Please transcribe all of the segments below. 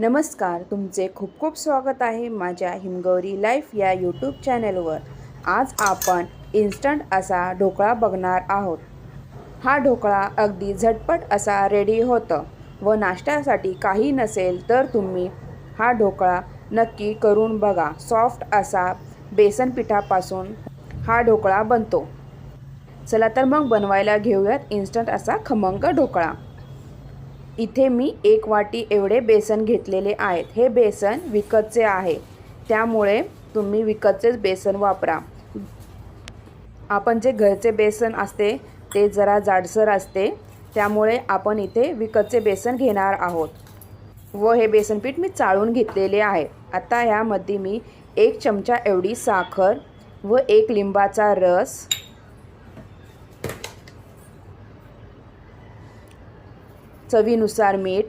नमस्कार तुमचे खूप खूप स्वागत आहे माझ्या हिमगौरी लाईफ या यूट्यूब चॅनलवर. आज आपण इन्स्टंट असा ढोकळा बघणार आहोत. हा ढोकळा अगदी झटपट असा रेडी होतं व नाश्त्यासाठी काही नसेल तर तुम्ही हा ढोकळा नक्की करून बघा. सॉफ्ट असा बेसन पिठापासून हा ढोकळा बनतो. चला तर मग बनवायला घेऊयात इन्स्टंट असा खमंग ढोकळा. इथे मी एक वाटी एवढे बेसन घेतलेले आहेत. हे बेसन विकतचे आहे. त्यामुळे तुम्ही विकतचेच बेसन वापरा. आपण जे घरचे बेसन असते ते जरा जाडसर असते. त्यामुळे आपण इथे विकतचे बेसन घेणार आहोत. व हे बेसनपीठ मी चाळून घेतलेले आहे. आता ह्यामध्ये मी एक चमचा एवढी साखर व एक लिंबाचा रस चवीनुसार मीठ.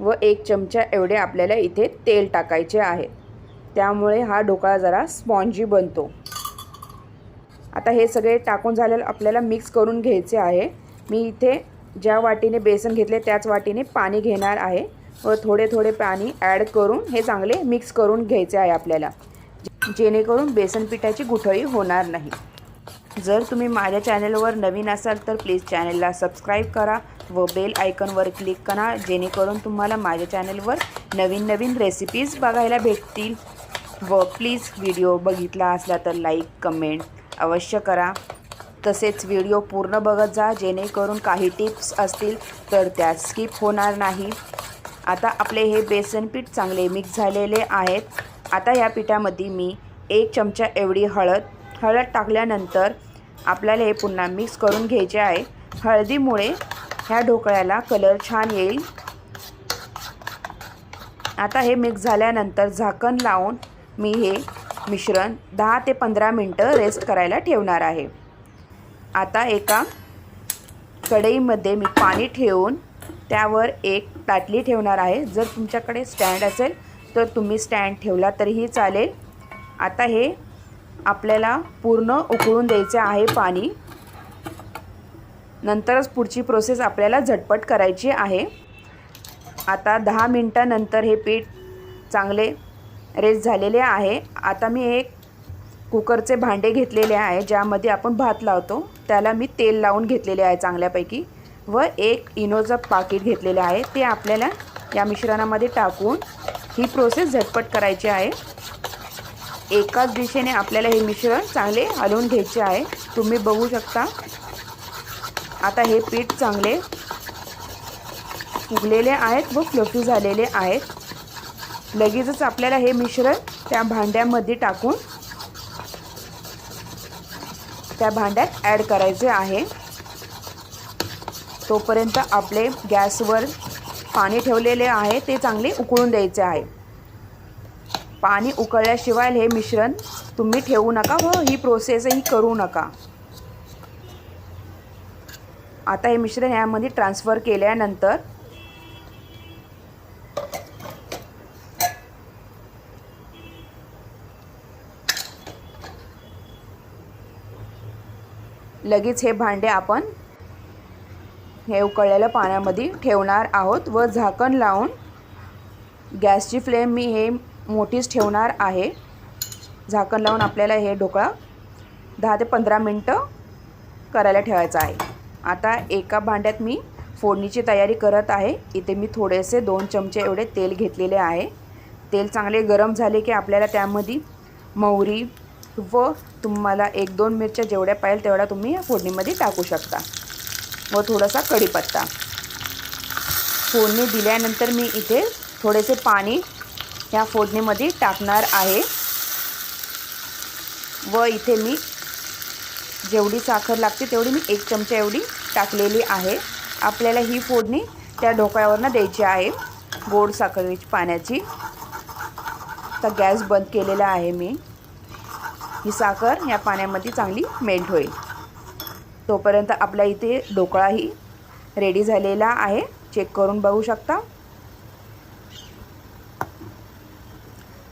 व एक चमचा एवढे आपल्याला इथे तेल टाकायचे आहे. त्यामुळे हा ढोकळा जरा स्पॉन्जी बनतो. आता हे सगळे टाकून झालेलं आपल्याला मिक्स करून घ्यायचे आहे. मी इथे ज्या वाटीने बेसन घेतले त्याच वाटीने पाणी घेणार आहे. व थोडे थोडे पाणी ॲड करून हे चांगले मिक्स करून घ्यायचे आहे आपल्याला. जेणेकरून बेसन पिठाची गुठळी होणार नाही. जर तुम्ही माझ्या चॅनलवर नवीन असाल तर प्लीज चॅनलला सबस्क्राईब करा व बेल आयकॉनवर क्लिक करा जेणेकरून तुम्हाला माझ्या चॅनलवर नवीन नवीन रेसिपीज बघायला भेटतील. व प्लीज व्हिडिओ बघितला असला तर लाईक कमेंट अवश्य करा. तसेच व्हिडिओ पूर्ण बघत जा जेणेकरून काही टिप्स असतील तर त्या स्किप होणार नाही. आता आपले हे बेसन पीठ चांगले मिक्स झालेले आहेत. आता या पिठामध्ये मी एक चमचा एवढी हळद. हळद टाकल्यानंतर आपल्याला हे पुन्हा मिक्स करून घ्यायचे आहे. हळदीमुळे ह्या ढोकळ्याला कलर छान येईल. आता हे मिक्स झाल्यानंतर झाकण लावून मी हे मिश्रण दहा ते पंधरा मिनटं रेस्ट करायला ठेवणार आहे. आता एका कढईमध्ये मी पाणी ठेवून त्यावर एक ताटली ठेवणार आहे. जर तुमच्याकडे स्टँड असेल तर तुम्ही स्टँड ठेवला तरीही चालेल. आता हे आपल्याला पूर्ण उकळून द्यायचे आहे पाणी. नंतरच पुढची प्रोसेस आपल्याला झटपट करायची आहे. आता दहा मिनटानंतर हे पीठ चांगले रेस झालेले आहे. आता मी एक कुकरचे भांडे घेतलेले आहे ज्यामध्ये आपण भात लावतो. त्याला मी तेल लावून घेतलेले आहे चांगल्यापैकी. व एक इनोचं पाकिट घेतलेलं आहे. ते आपल्याला या मिश्रणामध्ये टाकून ही प्रोसेस झटपट करायची आहे. एकाच दिशेने आपल्याला हे मिश्रण चांगले हलवून घ्यायचे आहे. तुम्ही बघू शकता. आता हे पीठ चांगले फुगलेले आहेत व फ्लफी झालेले आहेत. लगेचच आपल्याला हे मिश्रण त्या भांड्यामध्ये टाकून त्या भांड्यात ॲड करायचे आहे. तोपर्यंत आपले गॅसवर पाणी ठेवलेले आहे ते चांगले उकळून द्यायचे आहे. पाणी उकळल्याशिवाय हे मिश्रण तुम्ही ठेवू नका व ही प्रोसेसही करू नका. आता हे मिश्रण यामध्ये ट्रान्सफर केल्यानंतर लगेच हे भांडे आपण हे उकळलेलं पाण्यामध्ये ठेवणार आहोत व झाकण लावून गॅसची फ्लेम मी हे मोठीच ठेवणार आहे. झाकण लावून आपल्याला हे ढोकळा दहा ते पंधरा मिनटं करायला ठेवायचं आहे. आता एका भांड्यात मी फोडणीची तयारी करत आहे. इथे मी थोडेसे दोन चमचे एवढे तेल घेतलेले आहे. तेल चांगले गरम झाले की आपल्याला त्यामध्ये मोहरी व तुम्हाला एक दोन मिरच्या जेवढ्या पाहिजे तेवढ्या तुम्ही या फोडणीमध्ये टाकू शकता. व थोडासा कढीपत्ता. फोडणी दिल्यानंतर मी इथे थोडेसे पाणी ह्या फोडणीमध्ये टाकणार आहे. व इथे मी जेवढी साखर लागते तेवढी मी एक चमचा एवढी टाकलेली आहे. आपल्याला ही फोडणी त्या ढोकळ्यावरनं द्यायची आहे गोड साखरेची पाण्याची. तर गॅस बंद केलेला आहे मी. ही साखर या पाण्यामध्ये चांगली मेल्ट होईल. तोपर्यंत आपल्या इथे ढोकळाही रेडी झालेला आहे. चेक करून बघू शकता.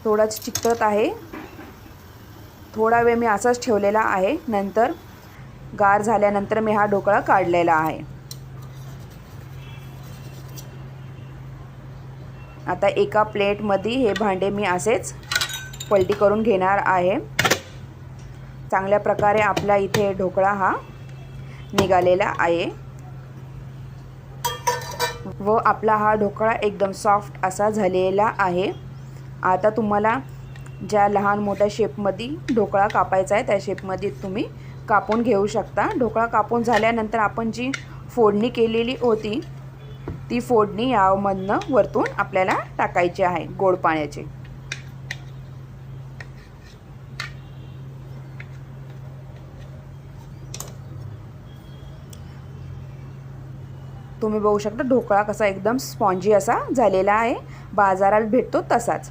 थोडाच चिकटत आहे. थोडा वेळ मी असाच ठेवलेला आहे. नंतर गार झाल्यानंतर मी हा ढोकळा काढलेला आहे. आता एका प्लेटमध्ये हे भांडे मी असेच पलटी करून घेणार आहे. चांगल्या प्रकारे आपला इथे ढोकळा हा निघालेला आहे. व आपला हा ढोकळा एकदम सॉफ्ट असा झालेला आहे. आता तुम्हाला ज्या लहान मोठ्या शेपमध्ये ढोकळा कापायचा आहे त्या शेपमध्ये तुम्ही कापून घेऊ शकता. ढोकळा कापून झाल्यानंतर आपण जी फोडणी केलेली होती ती फोडणी यामधनं वरतून आपल्याला टाकायची आहे गोड पाण्याची. तुम्ही बघू शकता ढोकळा कसा एकदम स्पॉन्जी असा झालेला आहे. बाजारात भेटतो तसाच.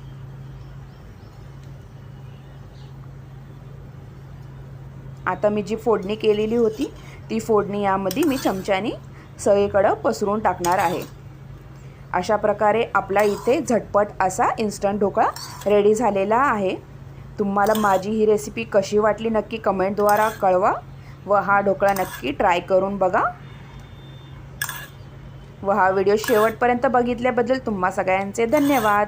आता मी जी फोडणी केलेली होती ती फोडणी यामध्ये मी चमच्याने सगळीकडं पसरून टाकणार आहे. अशा प्रकारे आपला इथे झटपट असा इन्स्टंट ढोकळा रेडी झालेला आहे. तुम्हाला माझी ही रेसिपी कशी वाटली नक्की कमेंटद्वारा कळवा व हा ढोकळा नक्की ट्राय करून बघा. व हा व्हिडिओ शेवटपर्यंत बघितल्याबद्दल तुम्हा सगळ्यांचे धन्यवाद.